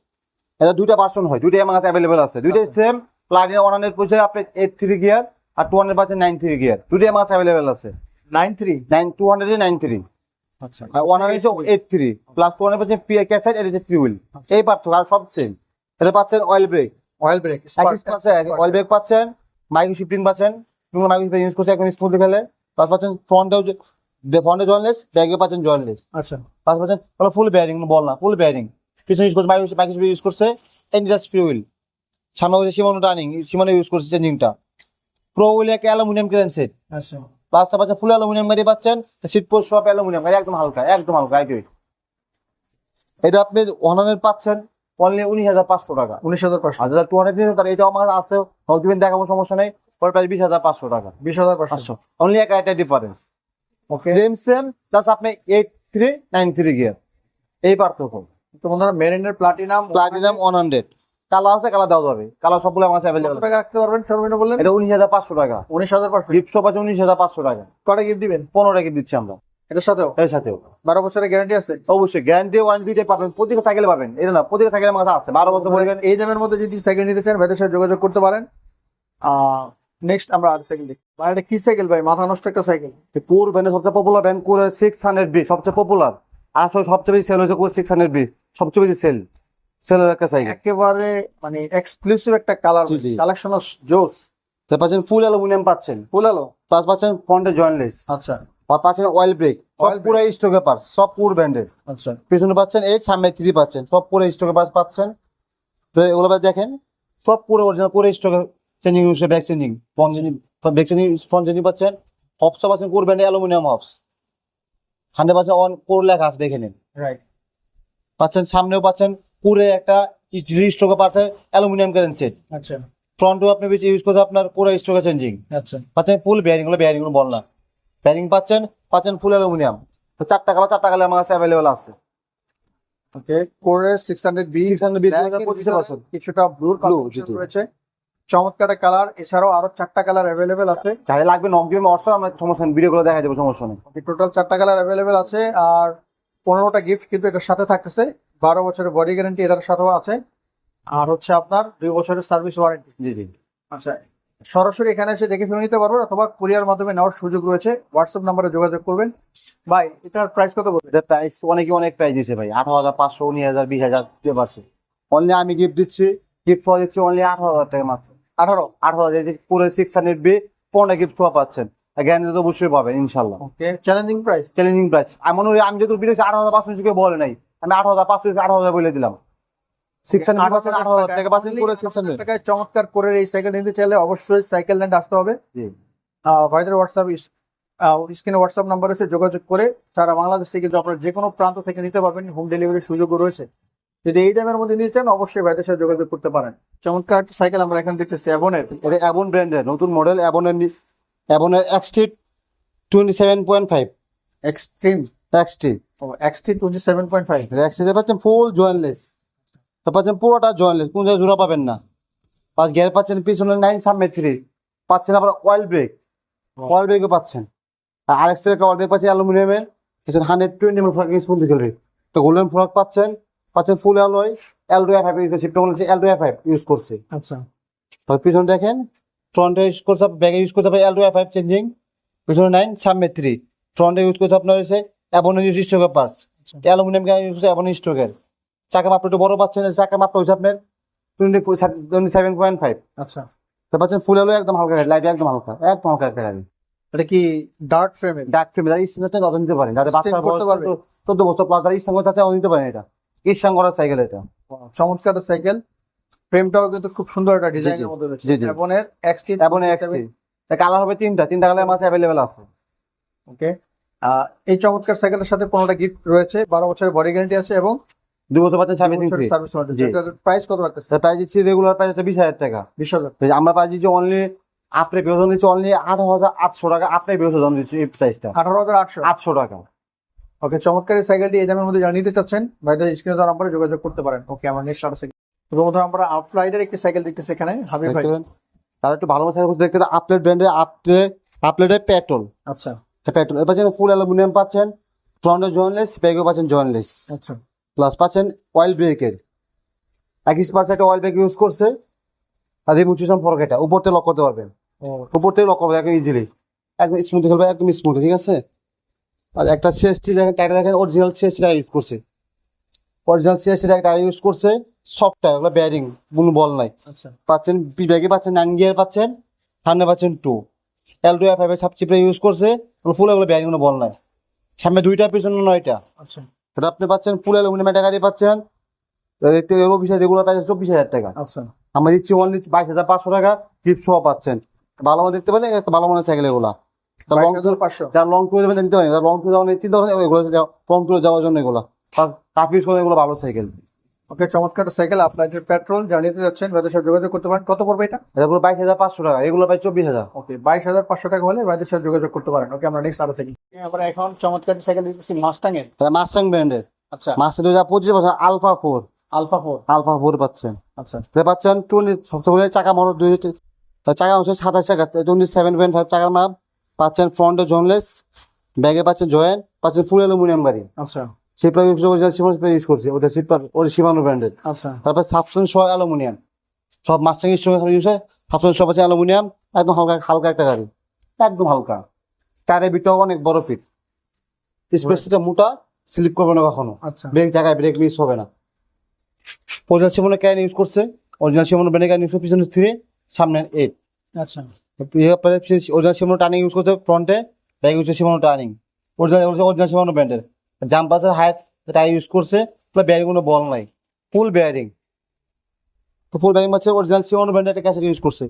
এটা দুইটা ভার্সন হয়। দুইটাই আমার কাছে অ্যাভেলেবেল আছে। দুইটাই আচ্ছা। সেম প্লাটিনা ওয়ান হান্ড্রেড পয়সা আপনার এইট থ্রি গিয়ার আর টু হান্ড্রেড পাচ্ছেন নাইন থ্রি গিয়ার আমার কাছে অ্যাভেলেবেল আছে। Nine three nine two hundred nine three আচ্ছা। আর one hundred eight three plus two hundred পাচ্ছেন ক্যাসাইড এটা হচ্ছে ফ্রি হুইল এই পার্থক্য আর সব সেম এটা পাচ্ছেন oil brake oil brake oil brake পাচ্ছেন মাইক্রো শিফটিং পাচ্ছেন মাইক্রো শিফটিং ইউজ করছে এখন স্মুথলি খেলে প্লাস পাচ্ছেন ফ্রন্টেও ফ্রন্টে জয়েনলেস ব্যাগে পাচ্ছেন জয়েনলেস আচ্ছা। প্লাস পাচ্ছেন ফুল বেয়ারিং বল না ফুল বেয়ারিং পিছনে ইউজ করছে মাইক্রো মাইক্রো ইউজ করছে এন্ডিলাস ফ্রি হুইল সামনে হচ্ছে সীমানো টার্নিং সীমানো ইউজ করছে চেঞ্জিংটা প্রো হুইল একটা অ্যালুমিনিয়াম ক্রেনসেট আচ্ছা। প্লাসটা পাচ্ছেন ফুল অ্যালুমিনিয়াম গাড়ি পাচ্ছেন সিট পোস্ট সব অ্যালুমিনিয়াম গাড়ি একদম হালকা একদম হালকা ওয়েট এটা আপনি হান্ড্রেড পাচ্ছেন অনলি উনিশ হাজার পাঁচশো টাকা। উনিশ হাজার পাঁচশো। যারা টু হান্ড্রেড তার এটাও আমার আছে হোক দিবেন দেখাবো সমস্যা নেই। পরে প্রায় বিশ হাজার পাঁচশো টাকা। বিশ হাজার পাঁচশো। অনলি এক একটা difference okay same same plus আপনি eight three nine three gear এই পার্থক্য। তো বন্ধুরা মেরিনের Platinum Platinum one hundred colour আছে কালার দেওয়া যাবে। কালার সবগুলো আমার অ্যাভেলেবেল টাকা রাখতে পারবেন? সর্বনিম্ন বললেন? এটা উনিশ হাজার পাঁচশো টাকা। উনিশ হাজার পাঁচশো? গিফট শপ আছে উনিশ হাজার পাঁচশো টাকা। কটা গিফট দিবেন? পনেরো টাকা দিচ্ছি আমরা। এটার সাথেও? এর সাথেও। বারো বছরের গ্যারান্টি আছে? অবশ্যই গ্যারান্টি ওয়ারেন্টি দুইটাই পাবেন। প্রত্যেক সাইকেলে পাবেন। এটা না প্রত্যেক সাইকেলের আমার কাছে আছে। বারো বছর পরে এই দামের মধ্যে যদি সাইকেল নিতে চান ভাইদের সাথে যোগাযোগ করতে পারেন। নেক্সট আমরা আর সাইকেল দেখি। ভাই এটা কি সাইকেল ভাই? মাথা নষ্ট একটা সাইকেল কোর ব্যান্ডের সবচেয়ে popular brand Core six hundred B সবচেয়ে পপুলার আসলে সবচেয়ে বেশি সেল হয়েছে কোর সিক্স হান্ড্রেড বি সবচেয়ে বেশি সেল সেলের সাইকেল একেবারে মানে এক্সক্লুসিভ একটা কালার। কালেকশন অফ জোস। তার পাচ্ছেন ফুল অ্যালুমিনিয়াম পাচ্ছেন। ফুল আলো প্লাস পাচ্ছেন ফ্রন্টে জয়েন্টলেস আচ্ছা। পাচ্ছেন অয়েল ব্রেক সব পুরো স্টকে সব পুর আচ্ছা। পিছনে পাচ্ছেন এই সামনে থ্রি পাচ্ছেন সব পুরো স্টকে পাচ্ছেন। তো এগুলো দেখেন সব পুরো অরিজিনাল পুরো স্টকে চেঞ্জিং হচ্ছে back changing front changing back changing front changing পাচ্ছেন। কোর ব্যান্ডে aluminium hubs hundred percent on Core লেখা আছে দেখে নিন। রাইট পাচ্ছেন সামনেও পাচ্ছেন পুরো একটা স্টকে পাচ্ছেন অ্যালুমিনিয়াম কারেন্সি আচ্ছা। ফ্রন্টও আপনি বেশি ইউজ করছে আপনার পুরো স্টকে চেঞ্জিং আচ্ছা। পাচ্ছেন ফুল বেয়ারিংগুলো বেয়ারিংগুলো বল না। বেয়ারিং পাচ্ছেন পাচ্ছেন ফুল অ্যালুমিনিয়াম তো চারটা কালার চারটা কালার আমার কাছে অ্যাভেলেবেল আছে। ওকে কোরে six hundred B 600 B 2025 version। কিছুটা ব্লুর কালার। রয়েছে। চমৎকার কালার এছাড়াও আরও চারটা কালার অ্যাভেলেবেল আছে। যাদের লাগবে নক দিবেন হোয়াটসঅ্যাপ আমরা সমস্যা নেই ভিডিও গুলো দেখা যাবে সমস্যা নেই টোটাল চারটা কালার অ্যাভেলেবেল আছে আর পনেরোটা গিফট কিন্তু এটার সাথে থাকতেছে। বারো বছরের বডি গ্যারান্টি এটার সাথেও আছে। আর হচ্ছে আপনার দুই বছরের সার্ভিস ওয়ারেন্টি জি জি। আচ্ছা সরাসরি এখানে এসে দেখে ফেলে নিতে পারবেন অথবা কুরিয়ার মাধ্যমে নেওয়ার সুযোগ রয়েছে। হোয়াটসঅ্যাপ নাম্বারে যোগাযোগ করবেন। ভাই এটার প্রাইস কত বলবেন এটার প্রাইস অনেকে অনেক প্রাইস দিচ্ছে ভাই। আঠারো হাজার পাঁচশো উনিশ হাজার বিশ হাজার দিতে পারছে অনলি আমি গিফট দিচ্ছি। গিফট পাওয়া দিচ্ছি অনলি আঠারো হাজার টাকা মাত্র। আঠারো? আঠারো হাজার পুরো সিক্স হান্ড্রেড বি পনেরো গিফট পাওয়া পাচ্ছেন। গ্যারান্টি তো অবশ্যই পাবেন ইনশাল্লাহ okay challenging price challenging price এমন আমি যেহেতু ভিডিও আঠারো হাজার পাঁচশো কেউ বলে নাই। আমি আঠারো হাজার পাঁচশো আঠারো হাজার বলে দিলাম। চমৎকার করে এই সাইকেল নিতে চাইলে অবশ্যই সাইকেল ল্যান্ড আসতে হবে। ভাইদের হোয়াটসঅ্যাপ স্ক্রিনে হোয়াটসঅ্যাপ নাম্বার আছে যোগাযোগ করে সারা বাংলাদেশে কিন্তু আপনারা যে কোনো প্রান্ত থেকে নিতে পারবেন হোম ডেলিভারির সুযোগও রয়েছে। যদি এই দামের মধ্যে নিতে চান অবশ্যই ভাইদের সাথে যোগাযোগ করতে পারেন। চমৎকার একটা সাইকেল আমরা এখানে দেখতেছি অ্যাভনের এটা অ্যাবন ব্র্যান্ডের নতুন মডেল অ্যাবনের অ্যাবনের XT twenty seven point five extreme XT ও XT twenty seven point five XT পাচ্ছেন ফুল জয়েন্টলেস তো পাচ্ছেন পুরোটা জয়েন্টলেস কোন জায়গায় জোড়া পাবেন না। পাঁচ গিয়ার পাচ্ছেন পিছনে নাইন সামনে থ্রি পাচ্ছেন আবার অয়েল ব্রেক অয়েল ব্রেকও পাচ্ছেন। আর আরেক সাইড অয়েল ব্রেক পাচ্ছেন অ্যালুমিনিয়ামের। পিছনে হান্ড্রেড টোয়েন্টি এমএল ফ্রক স্পুন দিকে ব্রেক তো গোল্ডেন ফ্রক পাচ্ছেন পাচ্ছেন full alloy L two five use করছে shift L two F five use করছে। আচ্ছা। তারপর পিছনে দেখেন ফ্রন্টে ইউজ করছে ব্যাগে ইউজ করছে এল টু ফাইভ চেঞ্জিং পিছনে নাইন সামনে থ্রি ফ্রন্টে ইউজ করছে আপনার হচ্ছে অ্যাবন ইউজ স্টোকের পার্টস আচ্ছা। অ্যালুমিনিয়াম ক্যান ইউজ করছে অ্যাবন স্টোকের চাকা মাপটা একটু বড় পাচ্ছেন চাকা মাপটা হচ্ছে আপনার twenty twenty seven point five আচ্ছা। তো পাচ্ছেন ফুল আলো একদম হালকা লাইট একদম হালকা একদম হালকা একটা গাড়ি। এটা কি ডার্ট ফ্রেমের ডার্ক ফ্রেম যারা ইচ্ছা চাচ্ছেন তত নিতে পারেন। যাদের বাচ্চা করতে পারবে? চোদ্দ বছর প্লাস যারা ইচ্ছা করতে চাচ্ছে নিতে পারেন এটা। ইচ্ছা করার সাইকেল এটা। চমৎকার সাইকেল ফ্রেমটাও কিন্তু খুব সুন্দর একটা ডিজাইনের মধ্যে রয়েছে। জি, জি। অ্যাভনের এক্সটি এবং এক্সটি কালার হবে তিনটা তিনটা কালার মাসে অ্যাভেলেবেল আছে। ওকে এই চমৎকার সাইকেলের সাথে পনেরোটা গিফট রয়েছে? বারো বছরের বডি গ্যারান্টি আছে এবং বছর পাচ্ছেন সার্ভিসিং ফ্রি প্রাইস কত রাখতেছে প্রাইস দিচ্ছি রেগুলার প্রাইস হচ্ছে বিশ হাজার টাকা। বিশ হাজার আমরা প্রাইস দিচ্ছি অনলি আপনি বেতন দিচ্ছি অনলি আঠারো হাজার আটশো টাকা। আপনি বেতন দিচ্ছি এই প্রাইসটা আঠারো হাজার আটশো। আটশো টাকা। ওকে চমৎকার এই সাইকেলটি এই দামের মধ্যে যারা নিতে চাচ্ছেন ভাইদের স্ক্রিনে দেওয়া নাম্বারে যোগাযোগ করতে পারেন। ওকে আমার নেক্সট আরও সাইকেল। তো বন্ধুরা আমরা আপরাইডের একটি সাইকেল দেখতেছি এখানে হাবিব ভাই। তারা একটু ভালো সাইকেল দেখতে আপলেট ব্র্যান্ডের আপলে আপলেটের পেট্রোল আচ্ছা। পেট্রোল এবার পাচ্ছেন ফুল অ্যালুমিনিয়াম পাচ্ছেন ফ্রন্টে জয়েনলেস ব্যাগও পাচ্ছেন জয়েনলেস আচ্ছা। প্লাস পাচ্ছেন অয়েল ব্রেকের একিস পার্সেন্ট অয়েল ব্রেক ইউজ করছে আর রিমুভ সিস্টেম ফরক এটা উপর থেকে লক করতে পারবেন। উপর থেকে লক করবে একদম ইজিলি একদম স্মুথ খেলবে একদম স্মুথ ঠিক আছে? আর একটা সিএসটি দেখেন টায়ার দেখেন অরিজিনাল সিএসটি টায়ার ইউজ করছে। অরিজিনাল সিএসটি টায়ার ইউজ করছে সফট টায়ার ওগুলো ব্যারিং কোনো বল নাই। আচ্ছা। পাচ্ছেন ব্যাগে পাচ্ছেন নাইন গিয়ার পাচ্ছেন হান্ড্রেড পাচ্ছেন টু এল টু এফ ফাইভের সাবচিপটা ইউজ করছে ফুল এগুলো ব্যারিং কোনো বল নাই। সামনে দুইটা পিছনে নয়টা। আচ্ছা। এটা আপনি পাচ্ছেন ফুল অ্যালুমিনিয়াম একটা গাড়ি পাচ্ছেন রেগুলার চব্বিশ হাজার টাকা। আচ্ছা। আমরা দিচ্ছি অনলি বাইশ হাজার পাঁচশো টাকা গিফট সহ পাচ্ছেন। ভালো মনে দেখতে পারেন একটা ভালো মনে সাইকেল এগুলা। যারা লং ট্যুরে যাবেন পারেন লং ট্যুরে যাওয়ার চিন্তা করেন এগুলো লং ট্যুরে যাওয়ার জন্য এগুলো। করেন এগুলো ভালো সাইকেল ওকে চমৎকার সাইকেল আপনার পেট্রোল জানিয়ে যাচ্ছেন ভাইদের সাথে যোগাযোগ করতে পারেন। কত পড়বে এটা? এটা পুরো বাইশ হাজার পাঁচশো টাকা এগুলো প্রায় চব্বিশ হাজার। ওকে বাইশ হাজার পাঁচশো টাকা হলে ভাইদের সাথে যোগাযোগ করতে পারেন। ওকে আমরা নেক্সট আরও সাইকেল আমরা এখন চমৎকার সাইকেল দিতেছি মাস্টাং এর মাস্টাং ব্র্যান্ডের আচ্ছা। মাস্টার দুই হাজার পঁচিশে পাচ্ছেন alpha four alpha four alpha four পাচ্ছেন। আচ্ছা। পাচ্ছেন টোয়েন্টি সবসময় চাকা মোটর দুই চাকা হচ্ছে সাতাশ চাকা টোয়েন্টি সেভেন পয়েন্ট ফাইভ চাকার মাপ। পাচ্ছেন ফ্রন্টে জোনলেস ব্যাগে পাচ্ছেন জয়েন্ট পাচ্ছেন ফুল অ্যালুমিনিয়াম গাড়ি। আচ্ছা। সিপ্লা ইউজ করছে সিমন ইউজ করছে ওটা সিপ্লা ওটা সীমানো ব্র্যান্ডের আচ্ছা। তারপর সাবস্টেন্স সহ অ্যালুমিনিয়াম সব মাস্টাং এর সঙ্গে ইউজ হয় সাবস্টেন্স সব আছে অ্যালুমিনিয়াম একদম হালকা হালকা একটা গাড়ি। একদম হালকা। টায়ারের বিটটাও অনেক বড় ফিট স্পেসটা মোটা স্লিপ করবে না কখনো। আচ্ছা। ব্রেক জায়গায় ব্রেক মিস হবে না। অরিজিনাল সিমনের ক্যান ইউজ করছে। অরিজিনাল সিমনের ব্র্যান্ডের ক্যান ইউজ পিছনে থ্রি সামনে এইট আচ্ছা। অরিজিনাল সিমনো টার্নিং ইউজ করছে ফ্রন্টে back use Shimano Tourney original original Shimano ব্র্যান্ডের জাম্প আছে হায়ার টায়ার ইউজ করছে ব্যারিং কোনো বল নাই। ফুল ব্যারিং ফুল ব্যারিং পাচ্ছে অরিজিনাল সিমনো ব্র্যান্ডের একটা ক্যাসেট ইউজ করছে।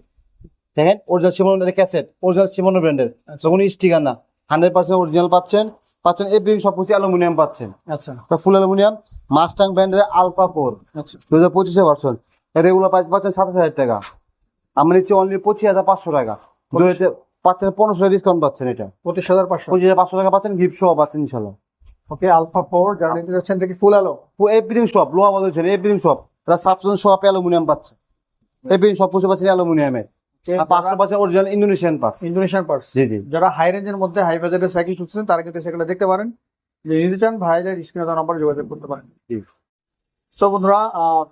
দেখেন অরিজিনাল সিমনো ব্র্যান্ডের ক্যাসেট অরিজিনাল সিমনো ব্র্যান্ডের। কোনো স্টিকার না। হান্ড্রেড পার্সেন্ট অরিজিনাল পাচ্ছেন পাচ্ছেন এভরিথিং সব কিছু অ্যালুমিনিয়াম পাচ্ছেন। আচ্ছা। ফুল অ্যালুমিনিয়াম মাস্টাং ব্র্যান্ডের আলফা ফোর আচ্ছা। দু হাজার পঁচিশে ভার্সন রেগুলার প্রাইস পাচ্ছেন সাতাশ হাজার টাকা। আমরা নিচ্ছি অনলি পঁচিশ হাজার পাঁচশো টাকা। পাচ্ছেন পনেরোশো ডিসকাউন্ট পাচ্ছেন এটা। পঁচিশ হাজার পাঁচশো। পঁচিশ হাজার পাঁচশো টাকা পাচ্ছেন গিফট সহ পাচ্ছেন ইনশাল্লাহ। ওকে আলফা ফোর জার্নিতে যাচ্ছেন দেখি ফুল আলো এভরিথিং সব লোহা বলছেন এভরিথিং সব এটা সাবস্টেন্স সব অ্যালুমিনিয়াম পাচ্ছে এভরিথিং সব কিছু পাচ্ছেন অ্যালুমিনিয়ামের original Indonesian parts Indonesian parts জি জি। যারা হাই রেঞ্জের মধ্যে হাই বাজেটের সাইকেল খুঁজছেন তারা কিন্তু সাইকেলটা দেখতে পারেন। যে নিতে চান ভাইদের স্ক্রিনে নাম্বার যোগাযোগ করতে পারেন। সো বন্ধুরা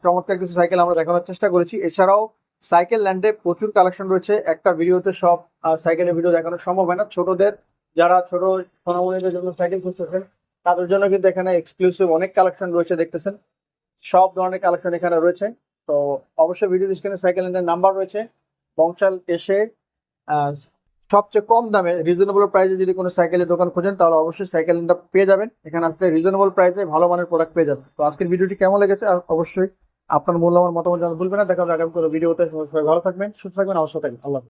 চমৎকার কিছু সাইকেল আমরা দেখানোর চেষ্টা করেছি। এছাড়াও সাইকেল ল্যান্ডে প্রচুর কালেকশন রয়েছে। একটা ভিডিওতে সব সাইকেলের ভিডিও দেখানো সম্ভব হয় না। ছোটদের যারা ছোট সোনামণিদের জন্য সাইকেল খুঁজতেছেন তাদের জন্য কিন্তু এখানে এক্সক্লুসিভ অনেক কালেকশন রয়েছে দেখতেছেন। সব ধরনের কালেকশন এখানে রয়েছে। তো অবশ্যই ভিডিও স্ক্রিনে সাইকেল ল্যান্ডের নাম্বার রয়েছে। বংশাল এসে সবচেয়ে কম দামে রিজনেবল প্রাইসে যদি কোনো সাইকেলের দোকান খোঁজেন, তাহলে অবশ্যই সাইকেল পেয়ে যাবেন। এখানে আসলে রিজনেবল প্রাইসে ভালো মানের প্রোডাক্ট পেয়ে যাবেন। তো আজকের ভিডিওটি কেমন লেগেছে? অবশ্যই আপনার মূল্যবান মতামত জানাতে ভুলবেন না। দেখা হবে আগামী কোনো ভিডিওতে সবাই ভালো থাকবেন, সুস্থ থাকবেন অবশ্যই থাকবেন। আল্লাহ।